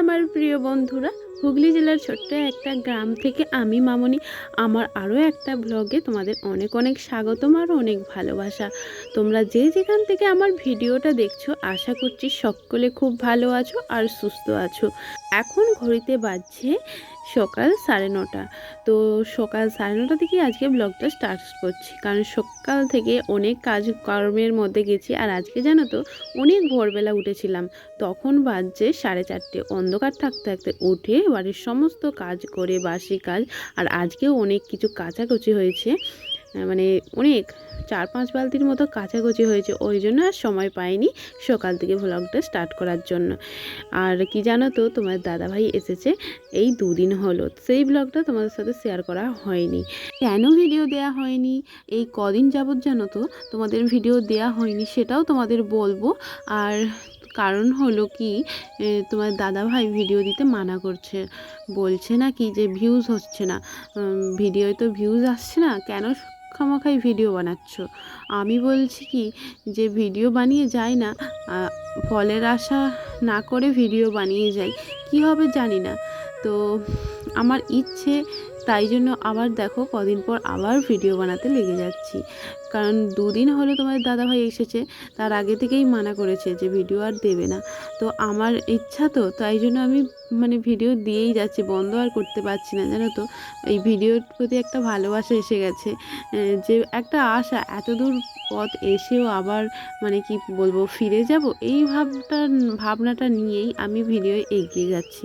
আমার প্রিয় বন্ধুরা, হুগলি জেলার ছোট্ট একটা গ্রাম থেকে আমি মামনি। আমার আরও একটা ব্লগে তোমাদের অনেক অনেক স্বাগতম আর অনেক ভালোবাসা। তোমরা যে যেখান থেকে আমার ভিডিওটা দেখছ, আশা করছি সকলে খুব ভালো আছো আর সুস্থ আছো। এখন ঘড়িতে বাজছে সকাল সাড়ে নটা। তো সকাল সাড়ে নটা থেকে আজকে ব্লগটা স্টার্ট করছি। কারণ সকাল থেকে অনেক কাজ কর্মের মধ্যে গেছি। আর আজকে জানো তো, অনেক ভোরবেলা উঠেছিলাম। তখন বাজছে সাড়ে চারটে। অন্ধকার থাকতে থাকতে উঠে বাড়ির সমস্ত কাজ করে বাসি কাজ। আর আজকেও অনেক কিছু কাচাকুচি হয়েছে। মানে অনেক চার পাঁচ বালতির মতো কাচাকুচি হয়েছে। ওই জন্য আর সময় পাইনি সকাল থেকে ভ্লগটা স্টার্ট করার জন্য। আর কি জানো তো, তোমার দাদাভাই এসেছে, এই দুদিন হলো। সেই ব্লগটা তোমাদের সাথে শেয়ার করা হয়নি। কেন ভিডিও দেয়া হয়নি? এই কদিন যাবৎ জানো তো, তোমাদের ভিডিও দেয়া হয়নি সেটাও তোমাদের বলব। আর কারণ হলো কি তোমার দাদা ভাই ভিডিও দিতে মানা করছে। বলছে না কি যে ভিউজ হচ্ছে না। ভিডিওয় তো ভিউজ আসছে না। কেন খামাখাই ভিডিও বানাচ্ছ। আমি বলছি কি, যে ভিডিও বানিয়ে যাই না ফলের আশা না করে ভিডিও বানিয়ে যাই, কি হবে জানি না। তো আমার ইচ্ছে, তাই জন্য আবার দেখো, কদিন পর আবার ভিডিও বানাতে লেগে যাচ্ছি। কারণ দুদিন হলো তোমার দাদাভাই এসেছে, তার আগে থেকেই মানা করেছে যে ভিডিও আর দেবে না। তো আমার ইচ্ছা তো, তাই জন্য আমি মানে ভিডিও দিয়েই যাচ্ছি, বন্ধ আর করতে পারছি না, জানো তো? এই ভিডিওর প্রতি একটা ভালোবাসা এসে গেছে। যে একটা আশা এত দূর পথ এসেও আবার মানে কি বলব, ফিরে যাব, এই ভাবটা, ভাবনাটা নিয়েই আমি ভিডিও এগিয়ে যাচ্ছি।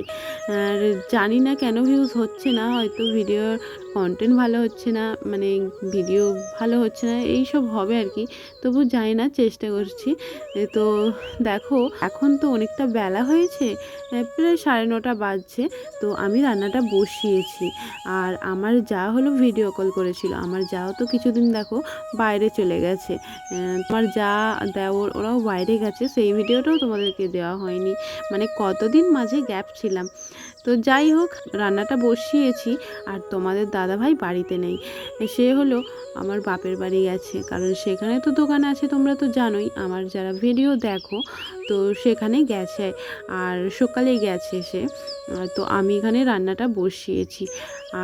আর জানি না কেন ভিউজ হচ্ছে না, হয়তো ভিডিওর কন্টেন্ট ভালো হচ্ছে না মানে ভিডিও ভালো হচ্ছে না এই সব হবে আর কি। তবু জানি না, চেষ্টা করছি। তো দেখো, এখন তো অনেকটা বেলা হয়েছে প্রায় সাড়ে নটা বাজছে, তো আমি রান্নাটা বসিয়েছি। আর আমার যা হলো ভিডিও কল করেছিল, আমার যাও তো কিছুদিন দেখো, বাইরে চলে গেছে। তোমার যা দেওর, ওরাও বাইরে গেছে, সেই ভিডিওটাও তোমাদেরকে দেওয়া হয়নি। মানে কতদিন মাঝে গ্যাপ ছিলাম। তো যাই হোক, রান্নাটা বসিয়েছি আর তোমাদের দাদাভাই বাড়িতে নেই। সে হলো আমার বাপের বাড়ি গেছে, কারণ সেখানে তো দোকান আছে তোমরা তো জানোই, আমার যারা ভিডিও দেখো তো সেখানে গেছে আর সকালে গেছে সে। তো আমি এখানে রান্নাটা বসিয়েছি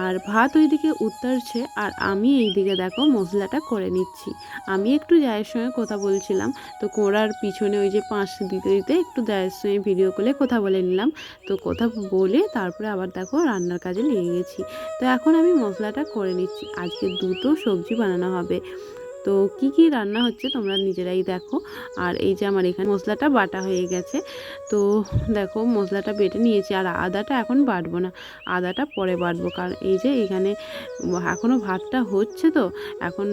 আর ভাত ওইদিকে উত্তরছে আর আমি এইদিকে দেখো মশলাটা করে নিচ্ছি। আমি একটু জায়ের সঙ্গে কথা বলছিলাম, তো কোড়ার পিছনে ওই যে পাঁচ দিতে দিতে একটু জায়ের সঙ্গে ভিডিও করে কথা বলে নিলাম। তো কথা বলে তারপরে আবার দেখো রান্নার কাজে লেগে গেছি। তো এখন আমি মশলাটা করে নিচ্ছি। আজকে দুটো সবজি বানানো হবে। তো কি কি রান্না হচ্ছে তোমরা নিজেরাই দেখো। আর এই যে আমার এখানে মশলাটা বাটা হয়ে গেছে। তো দেখো মশলাটা বেটে নিয়েছি। আর আদাটা এখন বাটবো না। আদাটা পরে বাটবো। কারণ এই যে এখানে এখনও ভাতটা হচ্ছে তো, এখন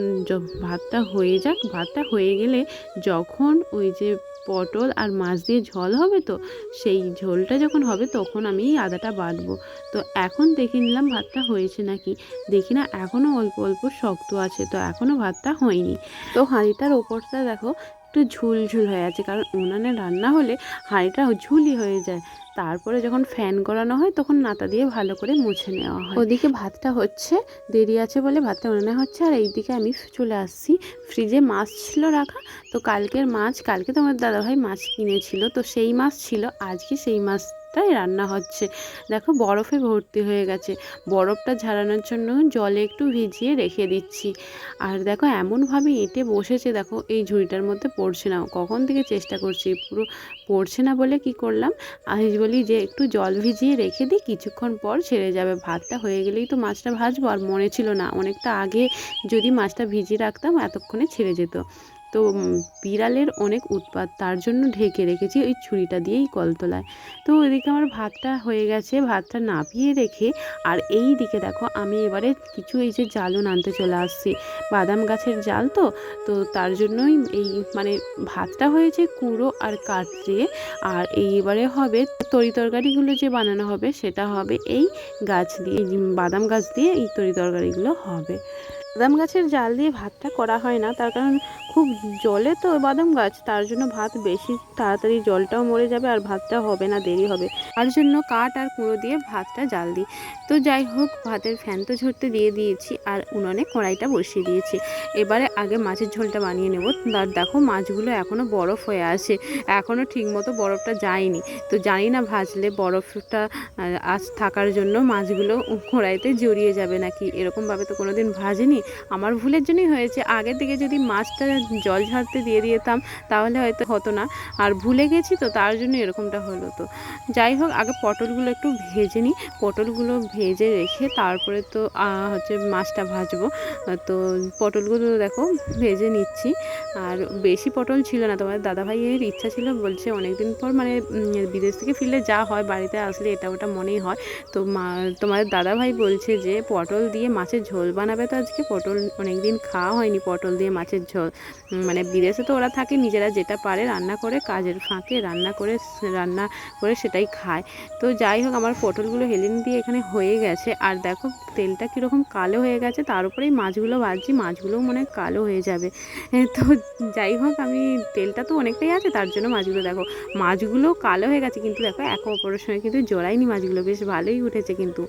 ভাতটা হয়ে যাক। ভাতটা হয়ে গেলে যখন ওই যে পটল আর মাছ দিয়ে ঝোল হবে তো? সেই ঝোলটা যখন হবে তখন আমি এই আদাটা বাটবো তো এখন দেখে নিলাম ভাতটা হয়েছে নাকি। দেখি না এখনও অল্প অল্প শক্ত আছে, তো এখনও ভাতটা হয়নি। তো হাঁড়িটার ওপরটা দেখো একটু ঝুলঝুল ঝুল হয়ে আছে, কারণ উনানে রান্না হলে হাঁড়িটা ঝুলি হয়ে যায়। তারপরে যখন ফ্যান করানো হয়, তখন নাতা দিয়ে ভালো করে মুছে নেওয়া হয়। ওদিকে ভাতটা হচ্ছে, দেরি আছে বলে ভাতটা উনানে হচ্ছে, আর এইদিকে আমি চলে আসছি। ফ্রিজে মাছ ছিল রাখা, তো কালকের মাছ, কালকে তোমার দাদাভাই মাছ কিনেছিল, তো সেই মাছ ছিল, আজকে সেই মাছটাই রান্না হচ্ছে। দেখো বরফে ভর্তি হয়ে গেছে। বরফটা ঝাড়ানোর জন্য জলে একটু ভিজিয়ে রেখে দিচ্ছি। আর দেখো এমনভাবে এঁটে বসেছে, দেখো এই ঝুড়িটার মধ্যে পড়ছে না। কখন থেকে চেষ্টা করছি, পুরো পড়ছে না বলে কি করলাম? আমি বলি যে একটু জল ভিজিয়ে রেখে দিই, কিছুক্ষণ পর ছেড়ে যাবে। ভাতটা হয়ে গেলেই তো মাছটা ভাজবো, আর মনে ছিল না। অনেকটা আগে যদি মাছটা ভিজিয়ে রাখতাম, এতক্ষণে ছেড়ে যেত। তো বিড়ালের অনেক উৎপাত, তার জন্য ঢেকে রেখেছি ওই ছুরিটা দিয়েই কলতলায়। তো ওইদিকে আমার ভাতটা হয়ে গেছে, ভাতটা নাপিয়ে রেখে, আর এই দিকে দেখো আমি এবারে কিছু এই যে জালও আনতে চলে আসছি। বাদাম গাছের জাল তো তো তার জন্যই এই মানে ভাতটা হয়েছে কুঁড়ো আর দিয়ে আর এইবারে হবে তরি তরকারিগুলো যে বানানো হবে সেটা হবে এই গাছ দিয়ে বাদাম গাছ দিয়ে এই তরি তরকারিগুলো হবে। বাদাম গাছের জাল দিয়ে ভাতটা করা হয় না, তার কারণ খুব জলে তো বাদাম গাছ, তার জন্য ভাত বেশি তাড়াতাড়ি জলটাও মরে যাবে আর ভাতটা হবে না, দেরি হবে। তার জন্য কাঠ আর কুঁড়ো দিয়ে ভাতটা জাল দিই। তো যাই হোক, ভাতের ফ্যান তো ঝরতে দিয়ে দিয়েছি আর উনুনে কড়াইটা বসিয়ে দিয়েছি। এবারে আগে মাছের ঝোলটা বানিয়ে নেব। আর দেখো মাছগুলো এখনও বরফ হয়ে আছে এখনও ঠিকমতো বরফটা যায়নি। তো জানি না ভাজলে বরফটা আজ থাকার জন্য মাছগুলো কড়াইতে জড়িয়ে যাবে নাকি, এরকমভাবে তো কোনোদিন ভাজিনি। আমার ভুলের জন্যই হয়েছে। আগের দিকে যদি মাছটা জল ঝাড়তে দিয়ে দিতাম, তাহলে হয়তো হতো না। আর ভুলে গেছি তো, তার জন্য এরকমটা হলো তো। যাই হোক, আগে পটলগুলো একটু ভেজে নিই। পটলগুলো ভেজে রেখে তারপরে তো হচ্ছে মাছটা ভাজবো। তো পটলগুলো দেখো, ভেজে নিচ্ছি। আর বেশি পটল ছিল না। তোমার দাদাভাইয়ের ইচ্ছা ছিল, বলছে অনেকদিন পর মানে বিদেশ থেকে ফিরলে যা হয়, বাড়িতে আসলে এটা ওটা মনেই হয়। তো মা, তোমাদের দাদাভাই বলছে যে, পটল দিয়ে মাছের ঝোল বানাবে তো আজকে। পটল অনেক দিন খাওয়া হয়নি, পটল দিয়ে মাছের ঝোল। মানে বিদেশে তো ওরা থাকে, নিজেরা যেটা পারে রান্না করে, কাজের ফাঁকে রান্না করে রান্না করে সেটাই খায়। তো যাই হোক, আমার পটলগুলো হেলেন দিয়ে এখানে হয়ে গেছে। আর দেখো, তেলটা কীরকম কালো হয়ে গেছে, তার উপরেই মাছগুলো ভাজছি, মাছগুলোও মনে কালো হয়ে যাবে। তো যাই হোক, আমি তেলটা তো অনেকটাই আছে, তার জন্য মাছগুলো দেখো, মাছগুলো কালো হয়ে গেছে, কিন্তু দেখো, একে অপরের সঙ্গে কিন্তু জড়ায়নি মাছগুলো, বেশ ভালোই উঠেছে কিন্তু।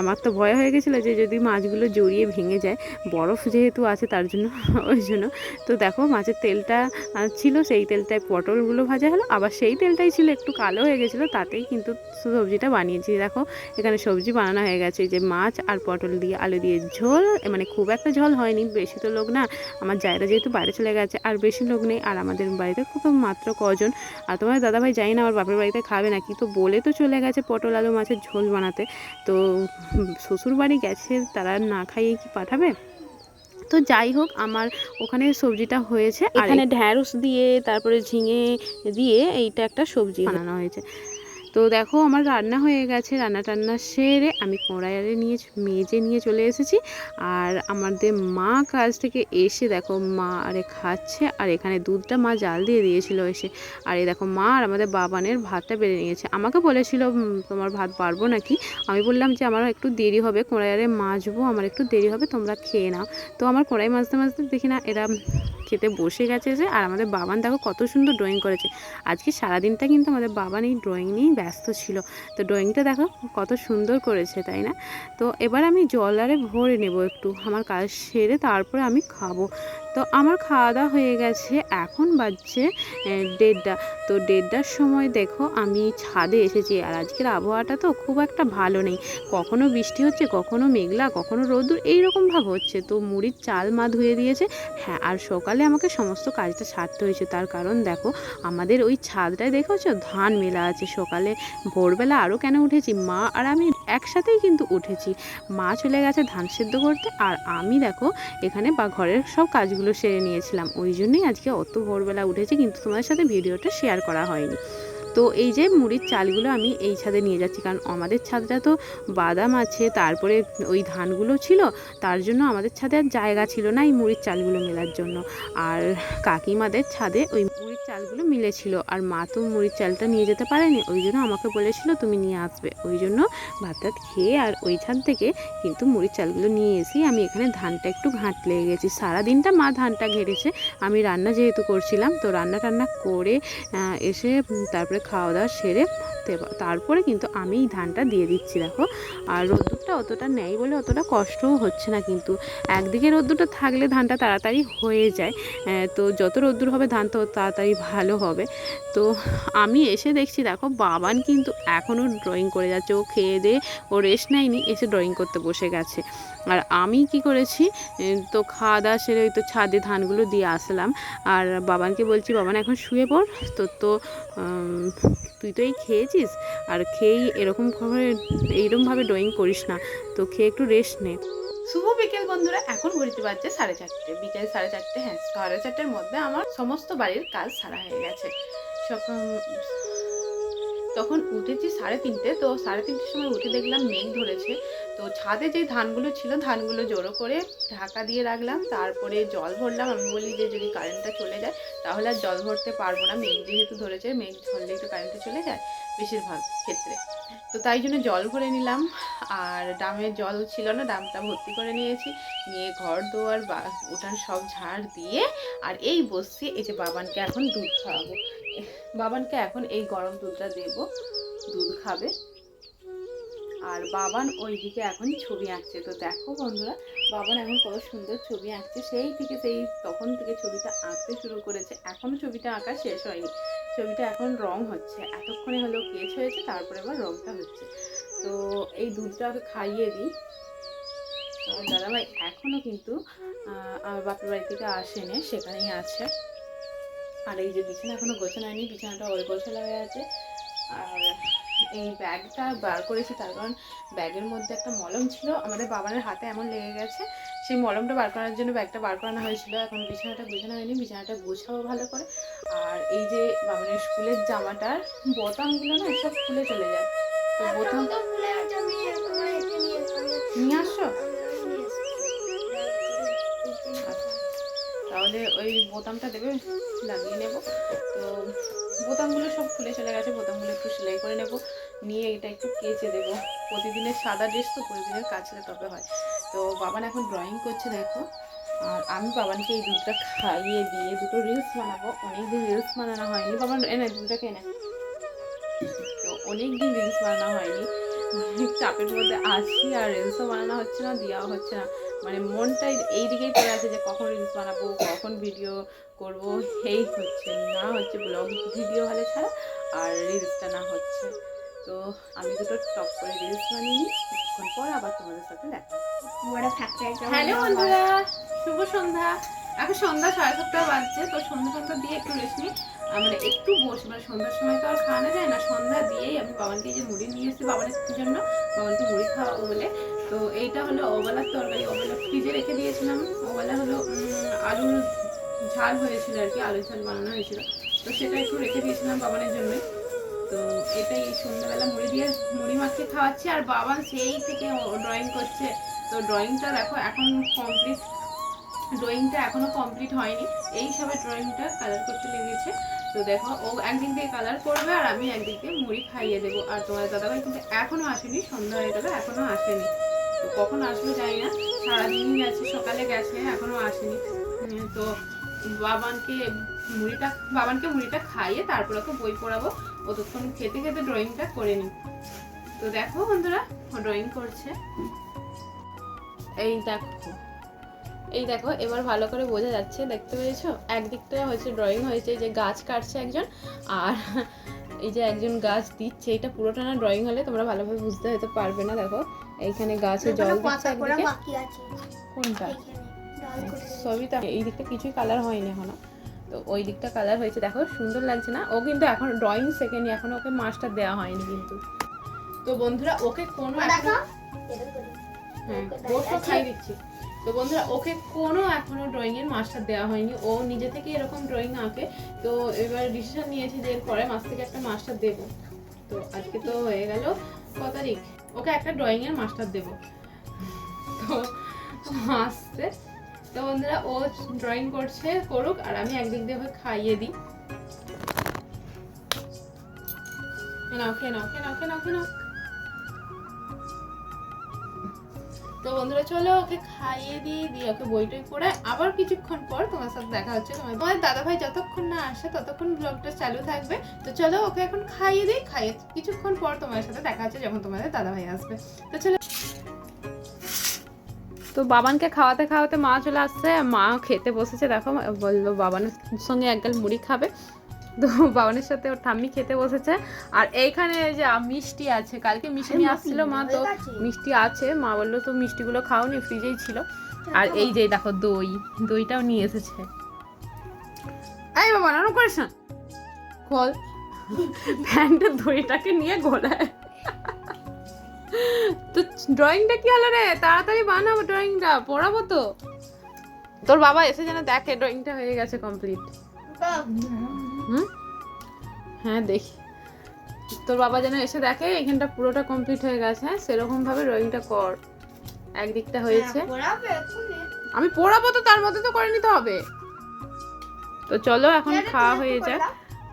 আমার তো ভয় হয়ে গেছিল যে যদি মাছগুলো জড়িয়ে ভেঙে যায় বরফ যেহেতু আছে তার জন্য, ওই জন্য। তো দেখো মাছের তেলটা ছিল, সেই তেলটায় পটলগুলো ভাজা হলো। আবার সেই তেলটাই ছিল, একটু কালো হয়ে গেছিল, তাতেই কিন্তু সবজিটা বানিয়েছি। দেখো, এখানে সবজি বানানো হয়ে গেছে। যে মাছ আর পটল দিয়ে আলু দিয়ে ঝোল মানে খুব একটা ঝোল হয়নি, বেশি তো লোক না। আমার জায়গা যেহেতু বাইরে চলে গেছে, আর বেশি লোক নেই, আর আমাদের বাড়িতে খুব মাত্র কজন। আর তোমার দাদাভাই জানি না, আমার বাপের বাড়িতে খাবে নাকি। তো বলে তো চলে গেছে পটল, আলু, মাছের ঝোল বানাতে। তো শ্বশুর বাড়ি গেছে, তারা না খাইয়ে কি পাঠাবে? তো যাই হোক আমার ওখানে সবজিটা হয়েছে এখানে ঢ্যাঁড়স দিয়ে তারপরে ঝিঙে দিয়ে এইটা একটা সবজি বানানো হয়েছে। তো দেখো আমার রান্না হয়ে গেছে, রান্না টান্না সেরে আমি কড়াইয়ারে নিয়ে মেজে নিয়ে চলে এসেছি। আর আমাদের মা কাজ থেকে এসে দেখো মা আরে খাচ্ছে, আর এখানে দুধটা মা জাল দিয়ে দিয়েছিল এসে। আর এই দেখো মা আর আমাদের বাবানের ভাতটা বেড়ে নিয়েছে। আমাকে বলেছিল তোমার ভাত পারব নাকি? আমি বললাম যে আমার একটু দেরি হবে, কড়াইয়ারে মাজবো, আমার একটু দেরি হবে, তোমরা খেয়ে নাও। তো আমার কড়াই মাজতে মাজতে দেখি না, এরা খেতে বসে গেছে যে, আর আমাদের বাবান দেখো কত সুন্দর ড্রয়িং করেছে। আজকে সারাদিনটা কিন্তু আমাদের বাবান এই ড্রয়িং নিয়েই ব্যস্ত ছিল। তো ড্রয়িংটা দেখো কত সুন্দর করেছে, তাই না? তো এবার আমি জল আরে ভরে নেব একটু। আমার কাজ সেরে তারপরে আমি খাব। তো আমার খাওয়া দাওয়া হয়ে গেছে, এখন বাজছে দেড়টা। তো দেড়টার সময় দেখো আমি ছাদে এসেছি আর আজকের আবহাওয়াটা তো খুব একটা ভালো নেই। কখনো বৃষ্টি হচ্ছে, কখনো মেঘলা, কখনো রোদ্দুর, এইরকম ভাব হচ্ছে। তো মুড়ির চাল মা ধুয়ে দিয়েছে। হ্যাঁ আর সকালে আমাকে সমস্ত কাজটা সারতে হয়েছে। তার কারণ দেখো, আমাদের ওই ছাদটায় দেখেছ? ধান মেলা আছে। সকালে ভোরবেলা আরও কেন উঠেছি? মা আর আমি একসাথেই কিন্তু উঠেছি। মা চলে গেছে ধান সেদ্ধ করতে। আর আমি দেখো, এখানে বা, ঘরের সব কাজগুলো সেরে নিয়েছিলাম। ওই জন্যই আজকে অত ভোরবেলা উঠেছি, কিন্তু তোমার সাথে ভিডিওটা শেয়ার করা হয়নি। তো এই যে মুড়ির চালগুলো আমি এই ছাদে নিয়ে যাচ্ছি, কারণ আমাদের ছাদটা তো বাদাম আছে, তারপরে ওই ধানগুলো ছিল, তার জন্য আমাদের ছাদে আর জায়গা ছিল না এই মুড়ির চালগুলো মেলার জন্য। আর কাকিমাদের ছাদে ওই মুড়ির চালগুলো মিলেছিল, আর মা তো মুড়ির চালটা নিয়ে যেতে পারেনি, ওই জন্য আমাকে বলেছিল তুমি নিয়ে আসবে। ওই জন্য ভাত টাত খেয়ে আর ওই ছাদ থেকে কিন্তু মুড়ির চালগুলো নিয়ে এসেই আমি এখানে ধানটা একটু ঘাঁট লেগে গেছি। সারাদিনটা মা ধানটা ঘেরেছে আমি রান্না যেহেতু করছিলাম, তো রান্না টান্না করে এসে তারপরে খাওয়া দাওয়া সেরে তারপরে কিন্তু আমি এই ধানটা দিয়ে দিচ্ছি, দেখো। আর রোদ্দুরটা অতটা নেই বলে অতটা কষ্টও হচ্ছে না কিন্তু। একদিকে রোদ্দুরটা থাকলে ধানটা তাড়াতাড়ি হয়ে যায় তো যত রোদ্দুর হবে ধান তো তাড়াতাড়ি ভালো হবে। তো আমি এসে দেখছি, দেখো, বাবান কিন্তু এখনও ড্রয়িং করে যাচ্ছে। ও খেয়ে দিয়ে ও রেস্ট নেয়নি, এসে ড্রয়িং করতে বসে গেছে। আর আমি কি করেছি তো খাওয়া দাওয়া সেরে ওই তো ছাদে ধানগুলো দিয়ে আসলাম। আর বাবানকে বলছি, বাবান, এখন শুয়ে পড়। তোর তো তুই তো এই খেয়েছিস? আর খেয়েই এরকম ভাবে এইরকমভাবে ড্রয়িং করিস না। তো খেয়ে একটু রেস্ট নে। শুভ বিকেল বন্ধুরা, এখন ঘড়িতে বাজছে সাড়ে চারটে। বিকেল সাড়ে চারটে হ্যাঁ সাড়ে চারটের মধ্যে আমার সমস্ত বাড়ির কাজ সারা হয়ে গেছে। তখন উঠেছি সাড়ে তিনটে, তো সাড়ে তিনটের সময় উঠে দেখলাম মেঘ ধরেছে। তো ছাদে যে ধানগুলো ছিল, ধানগুলো জড়ো করে ঢাকা দিয়ে রাখলাম, তারপরে জল ভরলাম। আমি বলি যে যদি কারেন্টটা চলে যায়, তাহলে আর জল ভরতে পারব না। মেঘ যেহেতু ধরেছে, মেঘ ধরলেই তো কারেন্টটা চলে যায় বেশিরভাগ ক্ষেত্রে। তো তাই জন্য জল ভরে নিলাম। আর ডামের জল ছিল না, ডামটা ভর্তি করে নিয়েছি। নিয়ে ঘর দোয়ার বা উঠান সব ঝাড় দিয়ে, আর এই বসছি, এই যে বাবানকে এখন দুধ খাওয়াবো। বাবানকে এখন এই গরম দুধটা দেবো। দুধ খাবে। আর বাবান ওইদিকে এখন ছবি আঁকছে। তো দেখো বন্ধুরা, বাবান এখন কত সুন্দর ছবি আঁকছে। সেই থেকে সেই তখন থেকে ছবিটা আঁকতে শুরু করেছে। এখনও ছবিটা আঁকা শেষ হয়নি। ছবিটা এখন রং হচ্ছে। এতক্ষণে হলো কেচ হয়েছে, তারপরে আবার রংটা হচ্ছে। তো এই দুধটা খাইয়ে দিই। দাদাভাই এখনও কিন্তু আমার বাপের বাড়ি থেকে আসেনি, সেখানেই আছে। আর এই যে বিছানা এখনও গোছানো হয়নি, বিছানাটা ওই গোছানো হয়ে আছে। আর এই ব্যাগটা বার করেছি তার কারণ ব্যাগের মধ্যে একটা মলম ছিল। আমাদের বাবানের হাতে এমন লেগে গেছে, সেই মলমটা বার করার জন্য ব্যাগটা বার করানো হয়েছিল। এখন বিছানাটা গোছানো হয়নি, বিছানাটা গোছাবো ভালো করে। আর এই যে বাবানের স্কুলের জামাটার বোতামগুলো না, সব খুলে চলে যায়। তো বোতাম ওই বোতামটা দেবে, লাগিয়ে নেব। তো বোতামগুলো সব খুলে চলে গেছে, বোতামগুলো একটু সেলাই করে নেব। নিয়ে এটা একটু কেচে দেবো। প্রতিদিনের সাদা ড্রেস তো প্রতিদিনের কাচলে তবে হয়। তো বাবান এখন ড্রয়িং করছে, দেখো। আর আমি বাবানকে এই দুধটা খাইয়ে দিয়ে দুটো রিলস বানাবো। অনেকদিন রিলস বানানো হয়নি। বাবান এনে দুধটা কেনে তো অনেকদিন রিলস বানানো হয়নি। চাপের মধ্যে আছি আর রিলসও বানানো হচ্ছে না দেওয়া হচ্ছে না। মানে মনটাই এই দিকেই পড়ে আছে যে কখন রিলস বানাবো কখন ভিডিও করব এই হচ্ছে। না হচ্ছে ব্লগ ভিডিও হলে ছাড়া আর রিলসটা না হচ্ছে। তো আমি দুটো টপ করে রিলস বানিয়ে নিই কিছুক্ষণ পর আবার তোমাদের সাথে দেখা হ্যালো বন্ধুরা শুভ সন্ধ্যা। এখন সন্ধ্যা সাড়ে সাতটা বাজছে তো সন্ধ্যা সন্ধ্যা দিয়ে একটু রেস্ট নিই। মানে একটু বসে মানে সন্ধ্যার সময় তো আর খাওয়ানো যায় না সন্ধ্যা দিয়েই আমি বাবানকে যে মুড়ি নিয়ে এসেছি বাবানের জন্য বাবানকে মুড়ি খাওয়াবো বলে। তো এইটা হলো ওবেলার তরকারি, ওবেলা ফ্রিজে রেখে দিয়েছিলাম। ওবেলা হলো আলুর ঝাল হয়েছিল আর কি, আলুর ঝাল বানানো হয়েছিল। তো সেটা একটু রেখে দিয়েছিলাম বাবানের জন্যই তো এটাই সন্ধ্যাবেলা মুড়ি দিয়ে মুড়ি মাখিয়ে খাওয়াচ্ছি, আর বাবা সেই থেকে ড্রয়িং করছে। তো ড্রয়িংটা দেখো এখন কমপ্লিট ড্রয়িংটা এখনও কমপ্লিট হয়নি। এই সবে ড্রয়িংটা কালার করতে লেগেছে। তো দেখো, ও একদিক দিয়ে কালার করবে আর আমি একদিক মুড়ি খাইয়ে দেবো। আর তোমার দাদাভাই কিন্তু এখনও আসেনি, সন্ধ্যা হয়ে গেল এখনও আসেনি। তো কখন আসবে জানি না। সারাদিনই গেছে, সকালে গেছে, এখনও আসেনি। তো বাবানকে মুড়িটা বাবানকে মুড়িটা খাইয়ে তারপর ওকে বই পড়াবো। অতক্ষণ খেতে খেতে ড্রয়িংটা করে নিই। তো দেখো বন্ধুরা ড্রয়িং করছে। এই দেখো এই দেখো, এবার ভালো করে বোঝা যাচ্ছে, দেখতে পেয়েছ? একদিকটা হয়েছে ড্রয়িং হয়েছে যে গাছ কাটছে একজন, আর এই যে একজন গাছ দিচ্ছে, এটা পুরোটা না ড্রয়িং হলে তোমরা ভালোভাবে বুঝতে হতে পারবে না, দেখো। এইখানে গাছে জল দিচ্ছে কোনটা? সবই তো এই দিকটা কিছুই কালার হয়নি এখনও। তো ওই দিকটা কালার হয়েছে। দেখো সুন্দর লাগছে না? ও কিন্তু এখন ড্রয়িং শেখেনি এখন ওকে মাস্টার দেওয়া হয়নি কিন্তু। তো বন্ধুরা ওকে কোনো এখনো- হ্যাঁ বসো খাই দিচ্ছি। তো বন্ধুরা ওকে কোনো এখনও ড্রয়িং এর মাস্টার দেওয়া হয়নি। ও নিজে থেকে এরকম ড্রয়িং আঁকে। তো এবার ডিসিশন নিয়েছি যে পরে মাস থেকে একটা মাস্টার দেবো। তো আজকে তো হয়ে গেল ক তারিখ? ওকে একটা ড্রয়িং এর মাস্টার দেবো। তো আসছে। তো বন্ধুরা, ও ড্রয়িং করছে, করুক, আর আমি একদিক দিয়ে ওকে খাইয়ে দিই। নাও, খেয়ে নাও খেয়ে নাও খেয়ে নাও খেয়ে নাও। তো বন্ধুরা, চলো ওকে খাইয়ে দিয়ে দিয়ে ওকে বই টই করে আবার কিছুক্ষণ পর তোমার সাথে দেখা হচ্ছে তোমার তোমার দাদা ভাই যতক্ষণ না আসে ততক্ষণ ব্লগটা চালু থাকবে। তো চলো ওকে এখন খাইয়ে দিই, খাইয়ে কিছুক্ষণ পর তোমার সাথে দেখা হচ্ছে যখন তোমাদের দাদা ভাই আসবে। তো চলো। তো বাবানকে খাওয়াতে খাওয়াতে মা চলে আসছে, মা খেতে বসেছে। দেখো, বলল বাবানের সঙ্গে একগাল মুড়ি খাবে। তো বাবানের সাথে ওর ঠাম্মি খেতে বসেছে। আর এইখানে যে মিষ্টি আছে। কালকে মিষ্টি নিয়ে আসছিল মা তো। মিষ্টি আছে। মা বলল তো মিষ্টিগুলো খাওনি ফ্রিজেই ছিল। আর এই যে দেখো দই। দইটাও নিয়ে এসেছে। এই বাবা নানো করিস না। খোল। প্যান্টের দইটাকে নিয়ে গোলায়। তো ড্রয়িংটা কি হলো রে? তাড়াতাড়ি বানাবো ড্রয়িংটা পড়াবো তো। তোর বাবা এসে যেন দেখে ড্রয়িংটা হয়ে গেছে কমপ্লিট হুম? হ্যাঁ দেখি। তোর বাবা যেন এসে দেখে এখানটা পুরোটা কমপ্লিট হয়ে গেছে। হ্যাঁ সেরকম ভাবে ড্রয়িংটা কর। একদিকটা হয়েছে। আমি পড়াবো তো তার মধ্যে তো করে নিতে হবে। তো চলো এখন খাওয়া হয়ে যাক।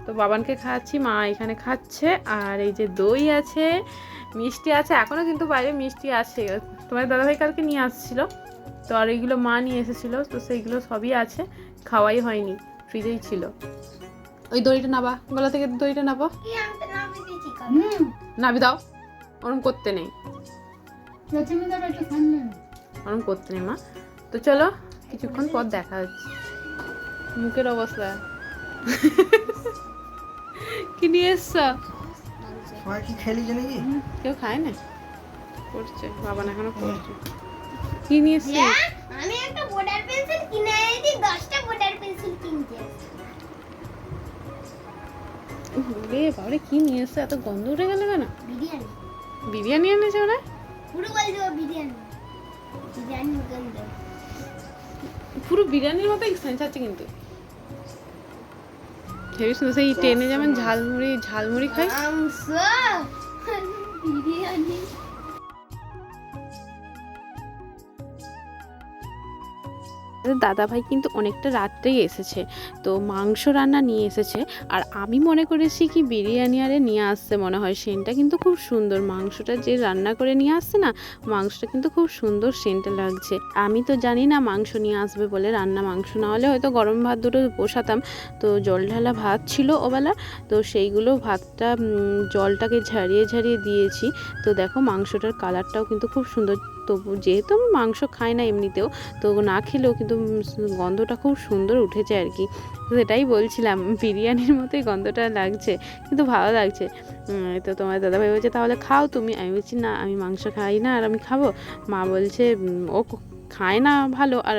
তো বাবানকে খাওয়াচ্ছি মা এখানে খাচ্ছে আর এই যে দই আছে মিষ্টি আছে এখনও কিন্তু বাইরে মিষ্টি আছে তোমার দাদাভাই কালকে নিয়ে আসছিল তো আর এইগুলো মা নিয়ে এসেছিল তো সেইগুলো সবই আছে খাওয়াই হয়নি ফ্রিজেই ছিল। ওই দড়িটা নাবা গলা থেকে দইটা নাবো। নাবি দাও ওরম করতে নেই। ওরম করতে নেই মা। তো চলো কিছুক্ষণ পর দেখা হচ্ছে। মুখের অবস্থা। কি নিয়ে এসছো? সবাই কি খেলি জানি কি? কেউ খায় না? করছে বাবা না এখনও করছে। কি নিয়ে এসছি? রে বাবারে কি নিয়ে এসছে? এত গন্ধ উঠে গেল কেন? বিরিয়ানি। বিরিয়ানি এনেছে ওরা? পুরো বলে দেবো বিরিয়ানি। বিরিয়ানি গন্ধ পুরো বিরিয়ানির মতো সেন্সাচ্ছে কিন্তু। ভেবে সুন্দর সেই ট্রেনে যেমন ঝালমুড়ি ঝালমুড়ি খাই? বিরিয়ানি। দাদা ভাই কিন্তু অনেকটা রাত্রেই এসেছে। তো মাংস রান্না নিয়ে এসেছে। আর আমি মনে করেছি কি বিরিয়ানি আরে নিয়ে আসছে মনে হয়। সেন্টটা কিন্তু খুব সুন্দর। মাংসটা যে রান্না করে নিয়ে আসছে না, মাংসটা কিন্তু খুব সুন্দর সেন্টটা লাগছে। আমি তো জানি না মাংস নিয়ে আসবে বলে রান্না মাংস না হলে হয়তো গরম ভাত দুটো বসাতাম। তো জল ঢালা ভাত ছিল ওবেলা। তো সেইগুলো ভাতটা জলটাকে ঝারিয়ে ঝারিয়ে দিয়েছি। তো দেখো মাংসটার কালারটাও কিন্তু খুব সুন্দর। তবু যেহেতু আমি মাংস খাই না এমনিতেও, তো না খেলেও কিন্তু গন্ধটা খুব সুন্দর উঠেছে আর কি। সেটাই বলছিলাম, বিরিয়ানির মতোই গন্ধটা লাগছে, কিন্তু ভালো লাগছে। তো তোমার দাদাভাই বলছে, তাহলে খাও তুমি। আমি বলছি, না, আমি মাংস খাই না আর আমি খাব। মা বলছে ও খায় না ভালো আর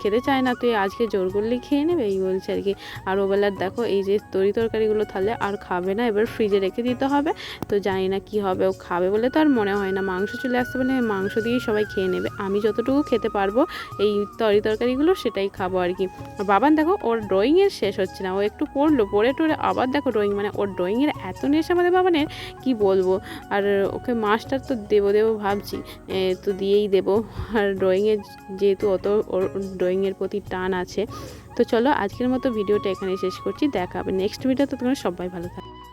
খেতে চায় না, তুই আজকে জোর করলেই খেয়ে নেবে, এই বলছে আর কি। আর ওবেলার দেখো, এই যে তরি তরকারিগুলো তাহলে আর খাবে না, এবার ফ্রিজে রেখে দিতে হবে। তো জানি না কি হবে, ও খাবে বলে তো আর মনে হয় না। মাংস চলে আসতে বলে মাংস দিয়েই সবাই খেয়ে নেবে। আমি যতটুকু খেতে পারব, এই তরি তরকারিগুলো সেটাই খাব আর কি। বাবান দেখো, ওর ড্রয়িংয়ের শেষ হচ্ছে না। ও একটু পড়ল, পড়ে টড়ে আবার দেখো ড্রয়িং মানে ওর ড্রয়িংয়ের এত নেশা আমাদের বাবানের, কি বলব? আর ওকে মাস্টার তো দেবো দেবো ভাবছি তো দিয়েই দেবো। আর ড্রয়িংয়ের যেহেতু অত ওর ড্রয়িংয়ের প্রতি টান আছে। তো চলো আজকের মতো ভিডিওটা এখানে শেষ করছি। দেখা হবে নেক্সট ভিডিওতে। তোমরা সবাই ভালো থাকবে